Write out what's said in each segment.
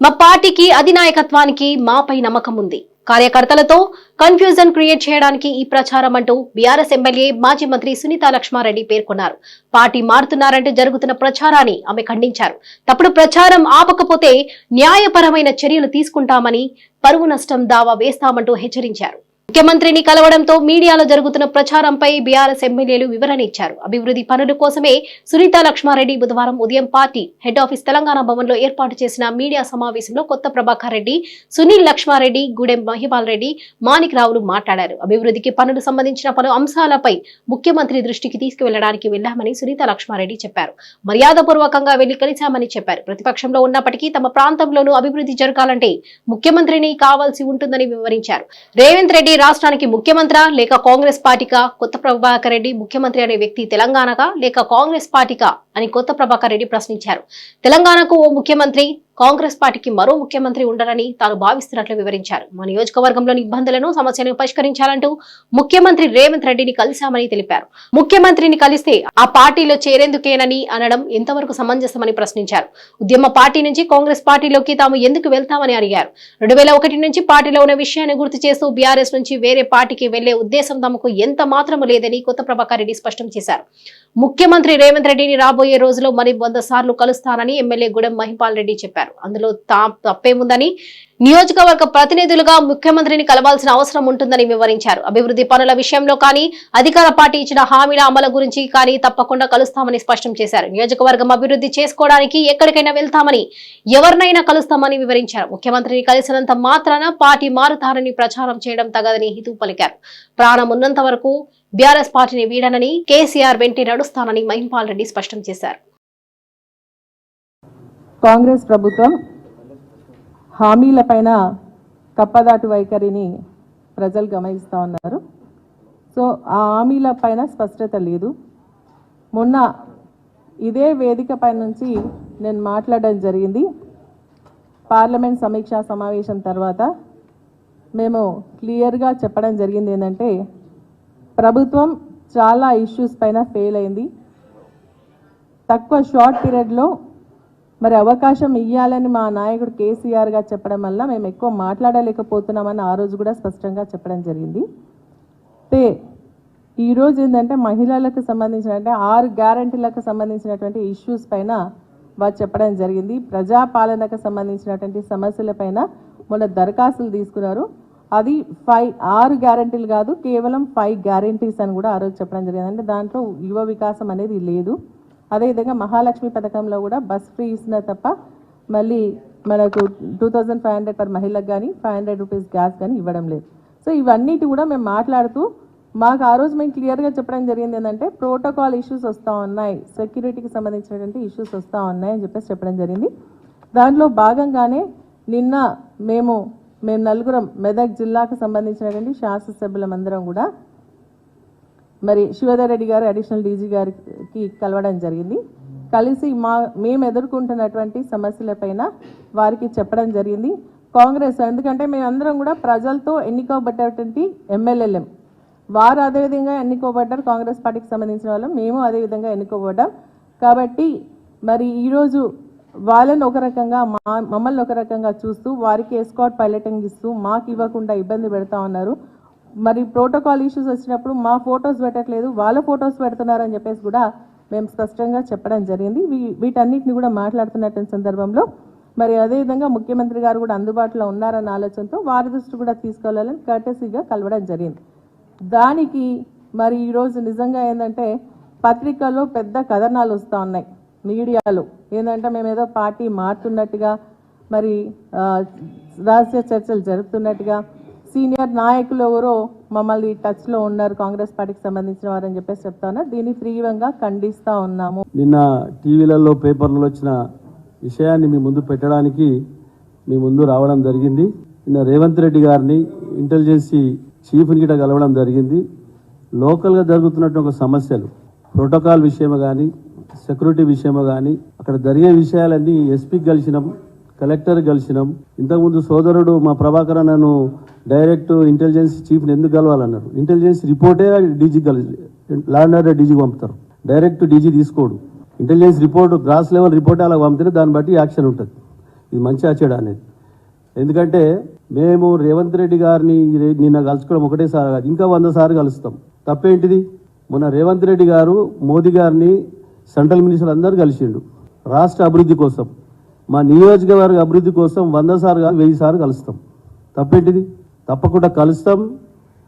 మా పార్టీకి అధినాయకత్వానికి మాపై నమ్మకం ఉంది. కార్యకర్తలతో కన్ఫ్యూజన్ క్రియేట్ చేయడానికి ఈ ప్రచారం అంటూ బీఆర్ఎస్ ఎమ్మెల్యే మాజీ మంత్రి సునీత లక్ష్మారెడ్డి పేర్కొన్నారు. పార్టీ మారుతున్నారంటే జరుగుతున్న ప్రచారాన్ని ఆమె ఖండించారు. తప్పుడు ప్రచారం ఆపకపోతే న్యాయపరమైన చర్యలు తీసుకుంటామని పరువు నష్టం దావా వేస్తామంటూ హెచ్చరించారు. ముఖ్యమంత్రిని కలవడంతో మీడియాలో జరుగుతున్న ప్రచారంపై బీఆర్ఎస్ ఎమ్మెల్యేలు వివరణ ఇచ్చారు. అభివృద్ధి పనుల కోసమే సునీత లక్ష్మారెడ్డి బుధవారం ఉదయం పార్టీ హెడ్ ఆఫీస్ తెలంగాణ భవన్లో ఏర్పాటు చేసిన మీడియా సమావేశంలో కొత్త ప్రభాకర్ రెడ్డి సునీల్ లక్ష్మారెడ్డి గూడెం మహిపాల్ రెడ్డి మాణిక్ రావులు మాట్లాడారు. అభివృద్ధికి పనులు సంబంధించిన పలు అంశాలపై ముఖ్యమంత్రి దృష్టికి తీసుకువెళ్ళడానికి వెళ్ళామని సునీత లక్ష్మారెడ్డి చెప్పారు. మర్యాదపూర్వకంగా వెళ్ళి కలిశామని చెప్పారు. ప్రతిపక్షంలో ఉన్నప్పటికీ తమ ప్రాంతంలోనూ అభివృద్ధి జరగాలంటే ముఖ్యమంత్రిని కావాల్సి ఉంటుందని వివరించారు. రేవంత్ రెడ్డి రాష్ట్రానికి ముఖ్యమంత్రి లేక కాంగ్రెస్ పార్టీకా? కొత్త ప్రభాకర్ రెడ్డి ముఖ్యమంత్రి అనే వ్యక్తి తెలంగాణగా లేక కాంగ్రెస్ పార్టీకా? అని కొత్త ప్రభాకర్ రెడ్డి ప్రశ్నించారు. తెలంగాణకు ఓ ముఖ్యమంత్రి కాంగ్రెస్ పార్టీకి మరో ముఖ్యమంత్రి ఉండరని తాను భావిస్తున్నట్లు వివరించారు. మా నియోజకవర్గంలోని ఇబ్బందులను సమస్యలను పరిష్కరించాలంటూ ముఖ్యమంత్రి రేవంత్ రెడ్డిని కలిశామని తెలిపారు. ముఖ్యమంత్రిని కలిస్తే ఆ పార్టీలో చేరేందుకేనని అనడం ఎంతవరకు సమంజసమని ప్రశ్నించారు. ఉద్యమ పార్టీ నుంచి కాంగ్రెస్ పార్టీలోకి తాము ఎందుకు వెళ్తామని అడిగారు. రెండు వేల ఒకటి నుంచి పార్టీలో ఉన్న విషయాన్ని గుర్తు చేస్తూ బీఆర్ఎస్ నుంచి వేరే పార్టీకి వెళ్ళే ఉద్దేశం తమకు ఎంత మాత్రము లేదని కొత్త ప్రభాకర్ రెడ్డి స్పష్టం చేశారు. ముఖ్యమంత్రి రేవంత్ రెడ్డిని రాబోయే రోజుల్లో మరి వంద సార్లు కలుస్తానని ఎమ్మెల్యే గుడెం మహిపాల్ రెడ్డి చెప్పారు. అందులో తా తప్పేముందని నియోజకవర్గ ప్రతినిధులుగా ముఖ్యమంత్రిని కలవాల్సిన అవసరం ఉంటుందని వివరించారు. అభివృద్ధి పనుల విషయంలో కానీ అధికార పార్టీ ఇచ్చిన హామీల అమలు గురించి కానీ తప్పకుండా కలుస్తామని స్పష్టం చేశారు. నియోజకవర్గం అభివృద్ధి చేసుకోవడానికి ఎక్కడికైనా వెళ్తామని ఎవరినైనా కలుస్తామని వివరించారు. ముఖ్యమంత్రిని కలిసినంత మాత్రాన పార్టీ మారుతారని ప్రచారం చేయడం తగదని హితవు పలికారు. ప్రాణం ఉన్నంత వరకు బీఆర్ఎస్ పార్టీని వీడనని కేసీఆర్ వెంటి నడుస్తానని మహింపాల్ రెడ్డి స్పష్టం చేశారు. కాంగ్రెస్ ప్రభుత్వం హామీలపైన కప్పదాటు వైఖరిని ప్రజలు గమనిస్తూ ఉన్నారు. సో ఆ హామీల పైన స్పష్టత లేదు. మొన్న ఇదే వేదిక పై నుంచి నేను మాట్లాడడం జరిగింది. పార్లమెంట్ సమీక్షా సమావేశం తర్వాత మేము క్లియర్గా చెప్పడం జరిగింది ఏంటంటే ప్రభుత్వం చాలా ఇష్యూస్ పైన ఫెయిల్ అయింది. తక్కువ షార్ట్ పీరియడ్లో మరి అవకాశం ఇవ్వాలని మా నాయకుడు కేసీఆర్ గారు చెప్పడం వల్ల మేము ఎక్కువ మాట్లాడలేకపోతున్నామని ఆ రోజు కూడా స్పష్టంగా చెప్పడం జరిగింది. తే ఈరోజు ఏంటంటే మహిళలకు సంబంధించిన అంటే ఆరు గ్యారంటీలకు సంబంధించినటువంటి ఇష్యూస్ పైన వారు చెప్పడం జరిగింది. ప్రజాపాలనకు సంబంధించినటువంటి సమస్యల పైన మొన్న దరఖాస్తులు తీసుకున్నారు. అది ఫైవ్ ఆరు గ్యారంటీలు కాదు కేవలం ఫైవ్ గ్యారంటీస్ అని కూడా ఆ రోజు చెప్పడం జరిగింది. అంటే దాంట్లో యువ వికాసం అనేది లేదు. అదేవిధంగా మహాలక్ష్మి పథకంలో కూడా బస్ ఫ్రీ ఇస్తున్నారు తప్ప మళ్ళీ మనకు two thousand five hundred per మహిళకు కానీ ఫైవ్ హండ్రెడ్ రూపీస్ గ్యాస్ కానీ ఇవ్వడం లేదు. సో ఇవన్నిటి కూడా మేము మాట్లాడుతూ మాకు ఆ రోజు మేము క్లియర్గా చెప్పడం జరిగింది ఏంటంటే ప్రోటోకాల్ ఇష్యూస్ వస్తూ ఉన్నాయి సెక్యూరిటీకి సంబంధించినటువంటి ఇష్యూస్ వస్తూ ఉన్నాయి అని చెప్పేసి చెప్పడం జరిగింది. దాంట్లో భాగంగానే నిన్న మేము మేము నలుగురం మెదక్ జిల్లాకు సంబంధించినటువంటి శాసనసభ్యులమందరం కూడా మరి శివధర్ రెడ్డి గారు అడిషనల్ డీజీ గారికి కలవడం జరిగింది. కలిసి మా మేము ఎదుర్కొంటున్నటువంటి సమస్యలపైన వారికి చెప్పడం జరిగింది. కాంగ్రెస్ ఎందుకంటే మేమందరం కూడా ప్రజలతో ఎన్నుకోబడ్డటువంటి ఎమ్మెల్యేలం. వారు అదేవిధంగా ఎన్నుకోబడ్డారు కాంగ్రెస్ పార్టీకి సంబంధించిన వాళ్ళం. మేము అదేవిధంగా ఎన్నుకోబడ్డాం. కాబట్టి మరి ఈరోజు వాళ్ళని ఒక రకంగా మా మమ్మల్ని ఒక రకంగా చూస్తూ వారికి ఎస్కాట్ పైలటింగ్ ఇస్తూ మాకు ఇవ్వకుండా ఇబ్బంది పెడతా ఉన్నారు. మరి ప్రోటోకాల్ ఇష్యూస్ వచ్చినప్పుడు మా ఫొటోస్ పెట్టట్లేదు వాళ్ళ ఫొటోస్ పెడుతున్నారని చెప్పేసి కూడా మేము స్పష్టంగా చెప్పడం జరిగింది. వీ- వీటన్నిటిని కూడా మాట్లాడుతున్నటువంటి సందర్భంలో మరి అదేవిధంగా ముఖ్యమంత్రి గారు కూడా అందుబాటులో ఉన్నారన్న ఆలోచనతో వారి దృష్టి కూడా తీసుకెళ్ళాలని కర్టసీగా కలవడం జరిగింది. దానికి మరి ఈరోజు నిజంగా ఏంటంటే పత్రికల్లో పెద్ద కథనాలు వస్తూ ఉన్నాయి. మీడియాలో ఏంటంటే మేము ఏదో పార్టీ మారుతున్నట్టుగా మరి రహస్య చర్చలు జరుపుతున్నట్టుగా సీనియర్ నాయకులు ఎవరో మమ్మల్ని టచ్లో ఉన్నారు కాంగ్రెస్ పార్టీకి సంబంధించిన వారని చెప్పేసి చెప్తాను దీన్ని తీవ్రంగా ఖండిస్తూ ఉన్నాము. నిన్న టీవీలలో పేపర్లలో వచ్చిన విషయాన్ని మీ ముందు పెట్టడానికి మీ ముందు రావడం జరిగింది. నిన్న రేవంత్ రెడ్డి గారిని ఇంటెలిజెన్సీ చీఫ్ని గిట కలవడం జరిగింది. లోకల్గా జరుగుతున్నట్టు ఒక సమస్యలు ప్రోటోకాల్ విషయము కానీ సెక్యూరిటీ విషయము కానీ అక్కడ జరిగే విషయాలన్నీ ఎస్పీకి కలిసినాం కలెక్టర్ కలిసినాం. ఇంతకుముందు సోదరుడు మా ప్రభాకర్ నన్ను డైరెక్ట్ ఇంటెలిజెన్స్ చీఫ్ని ఎందుకు కలవాలన్నారు? ఇంటెలిజెన్స్ రిపోర్టే డీజీ కలిసి ల్యాండ్ ఆర్డర్ డీజీకి పంపుతారు. డైరెక్ట్ డీజీ తీసుకోడు. Intelligence report gross level report అలా పంపితే దాన్ని బట్టి యాక్షన్ ఉంటుంది. ఇది మంచి ఆచడ అనేది. ఎందుకంటే మేము రేవంత్ రెడ్డి గారిని నిన్న కలుసుకోవడం ఒకటేసారి కాదు ఇంకా వంద సార్లు కలుస్తాం. తప్పేంటిది? మొన్న రేవంత్ రెడ్డి గారు మోదీ గారిని సెంట్రల్ మినిస్టర్ అందరు కలిసిండు. రాష్ట్ర అభివృద్ధి కోసం. మా నియోజకవర్గ అభివృద్ధి కోసం వంద సార్లు కాదు వెయ్యి సార్లు కలుస్తాం. తప్పేంటిది? తప్పకుండా కలుస్తాం.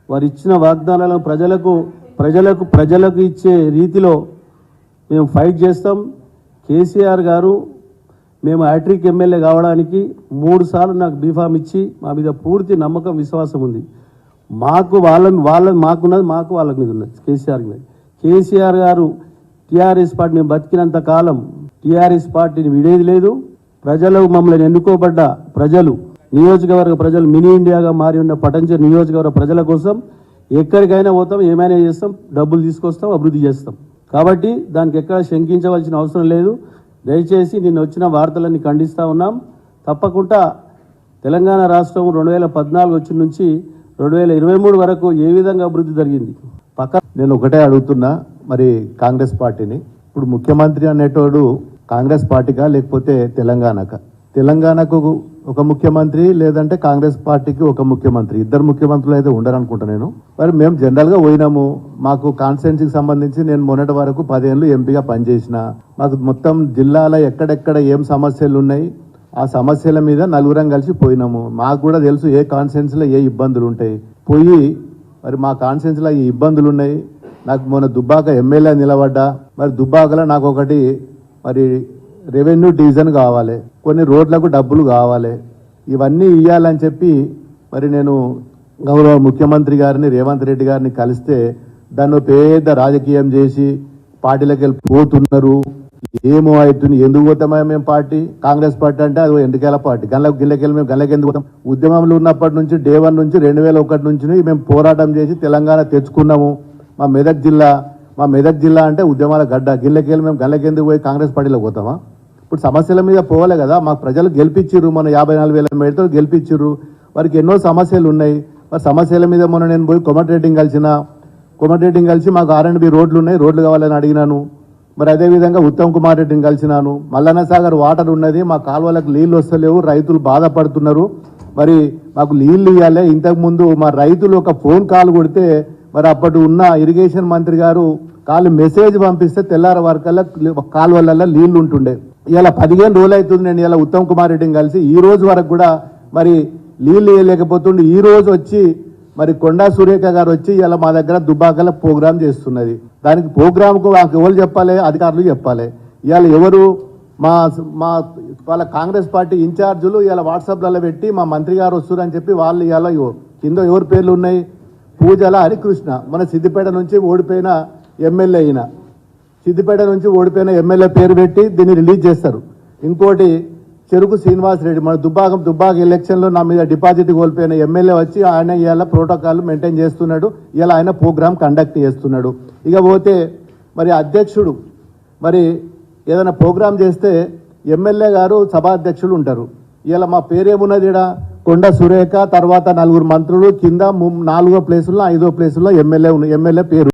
వారు ఇచ్చిన వాగ్దానాలను ప్రజలకు ప్రజలకు ప్రజలకు ఇచ్చే రీతిలో మేము ఫైట్ చేస్తాం. కేసీఆర్ గారు మేము హ్యాట్రిక్ ఎమ్మెల్యే కావడానికి మూడు సార్లు నాకు బీఫామ్ ఇచ్చి మా మీద పూర్తి నమ్మకం విశ్వాసం ఉంది. మాకు వాళ్ళ వాళ్ళ మాకున్నది మాకు వాళ్ళ మీద ఉన్నది కేసీఆర్ మీద. కేసీఆర్ గారు టీఆర్ఎస్ పార్టీ మేము బతికినంత కాలం టీఆర్ఎస్ పార్టీని విడేది లేదు. ప్రజలు మమ్మల్ని ఎన్నుకోబడ్డ ప్రజలు నియోజకవర్గ ప్రజలు మినీ ఇండియాగా మారి ఉన్న పటంచ నియోజకవర్గ ప్రజల కోసం ఎక్కడికైనా పోతాం ఏమైనా చేస్తాం డబ్బులు తీసుకొస్తాం అభివృద్ధి చేస్తాం. కాబట్టి దానికి ఎక్కడ శంకించవలసిన అవసరం లేదు. దయచేసి నిన్న వచ్చిన వార్తలన్నీ ఖండిస్తూ ఉన్నాం. తప్పకుండా తెలంగాణ రాష్ట్రం రెండు వేల పద్నాలుగు వచ్చిన నుంచి రెండు వేల ఇరవై మూడు వరకు ఏ విధంగా అభివృద్ధి జరిగింది? పక్క నేను ఒకటే అడుగుతున్నా మరి కాంగ్రెస్ పార్టీని. ఇప్పుడు ముఖ్యమంత్రి అనేటోడు కాంగ్రెస్ పార్టీకా లేకపోతే తెలంగాణక? తెలంగాణకు ఒక ముఖ్యమంత్రి లేదంటే కాంగ్రెస్ పార్టీకి ఒక ముఖ్యమంత్రి. ఇద్దరు ముఖ్యమంత్రులు అయితే ఉండరనుకుంటా నేను. మరి మేము జనరల్గా పోయినాము. మాకు కాన్స్టిట్యున్సీకి సంబంధించి నేను మొన్నటి వరకు పదేళ్ళు ఎంపీగా పనిచేసిన. మాకు మొత్తం జిల్లాలో ఎక్కడెక్కడ ఏం సమస్యలు ఉన్నాయి ఆ సమస్యల మీద నలుగురం కలిసి పోయినాము. మాకు కూడా తెలుసు ఏ కాన్స్టిట్యున్సీలో ఏ ఇబ్బందులు ఉంటాయి. పోయి మరి మా కాన్స్టిట్యున్సీలో ఈ ఇబ్బందులు ఉన్నాయి. నాకు మొన్న దుబ్బాక ఎమ్మెల్యే నిలబడ్డా. మరి దుబ్బాకలో నాకు ఒకటి మరి రెవెన్యూ డివిజన్ కావాలి కొన్ని రోడ్లకు డబ్బులు కావాలి ఇవన్నీ ఇవ్వాలని చెప్పి మరి నేను గౌరవ ముఖ్యమంత్రి గారిని రేవంత్ రెడ్డి గారిని కలిస్తే దాన్ని పేద పెద్ద రాజకీయం చేసి పార్టీలకు వెళ్ళి పోతున్నారు. ఏమో అవుతుంది ఎందుకు పోతామా మేము పార్టీ? కాంగ్రెస్ పార్టీ అంటే అది ఎన్నికల పార్టీ. గల్లకు గిల్లకెళ్ళి మేము గల్లకి ఎందుకు పోతాం? ఉద్యమంలో ఉన్నప్పటి నుంచి డే వన్ నుంచి రెండు వేల ఒకటి నుంచి మేము పోరాటం చేసి తెలంగాణ తెచ్చుకున్నాము. మా మెదక్ జిల్లా మా మెదక్ జిల్లా అంటే ఉద్యమాల గడ్డ. గిల్లకెళ్ళి మేము గల్లకెందుకు పోయి కాంగ్రెస్ పార్టీలో పోతామా? ఇప్పుడు సమస్యల మీద పోవాలి కదా. మాకు ప్రజలు గెలిపించిర్రు మన యాభై నాలుగు వేల మేడతో గెలిపించిర్రు వారికి ఎన్నో సమస్యలు ఉన్నాయి. మరి సమస్యల మీద మొన్న నేను పోయి కొమటరేటింగ్ కలిసిన కొమటరేటింగ్ కలిసి మాకు ఆర్ అండ్ బి రోడ్లు ఉన్నాయి. రోడ్లు కావాలని అడిగినాను. మరి అదేవిధంగా ఉత్తమ్ కుమార్ రెడ్డిని కలిసినాను. మల్లన్న సాగర్ వాటర్ ఉన్నది. మా కాలువలకు నీళ్ళు వస్తలేవు. రైతులు బాధపడుతున్నారు. మరి మాకు నీళ్ళు ఇవ్వాలి. ఇంతకుముందు మా రైతులు ఒక ఫోన్ కాల్ కొడితే మరి అప్పటి ఉన్న ఇరిగేషన్ మంత్రి గారు కాలు మెసేజ్ పంపిస్తే తెల్లార వరకల్లా కాలువలలో నీళ్ళు ఉంటుండే. ఇలా పదిహేను రోజులు అవుతుంది నేను ఇలా ఉత్తమ్ కుమార్ రెడ్డిని కలిసి ఈ రోజు వరకు కూడా మరి నీళ్ళు ఇవ్వలేకపోతుండే ఈ రోజు వచ్చి మరి కొండా సురేఖ గారు వచ్చి ఇలా మా దగ్గర దుబ్బాకల ప్రోగ్రామ్ చేస్తున్నది. దానికి ప్రోగ్రామ్కు మాకు ఎవరు చెప్పాలి? అధికారులు చెప్పాలి. ఇవాళ ఎవరు? మా మా వాళ్ళ కాంగ్రెస్ పార్టీ ఇన్ఛార్జీలు ఇలా వాట్సాప్లలో పెట్టి మా మంత్రి గారు వస్తున్నారు అని చెప్పి వాళ్ళు ఇలా కింద ఎవరి పేర్లు ఉన్నాయి? పూజల హరికృష్ణ మన సిద్దిపేట నుంచి ఓడిపోయిన ఎమ్మెల్యే అయిన. సిద్దిపేట నుంచి ఓడిపోయిన ఎమ్మెల్యే పేరు పెట్టి దీన్ని రిలీజ్ చేస్తారు. ఇంకోటి చెరుకు శ్రీనివాస్ రెడ్డి. మన దుబ్బాకం దుబ్బాక ఎలక్షన్లో నా మీద డిపాజిట్ కోల్పోయిన ఎమ్మెల్యే వచ్చి ఆయన ఇవాళ ప్రోటోకాల్ మెయింటైన్ చేస్తున్నాడు. ఇలా ఆయన ప్రోగ్రామ్ కండక్ట్ చేస్తున్నాడు. ఇక పోతే మరి అధ్యక్షుడు మరి ఏదైనా ప్రోగ్రామ్ చేస్తే ఎమ్మెల్యే గారు సభాధ్యక్షులు ఉంటారు. ఇలా మా పేరేమున్నది ఈడ కొండ సురేఖ తర్వాత నలుగురు మంత్రులు కింద నాలుగో ప్లేసుల్లో ఐదో ప్లేసుల్లో ఎమ్మెల్యే ఎమ్మెల్యే పేరు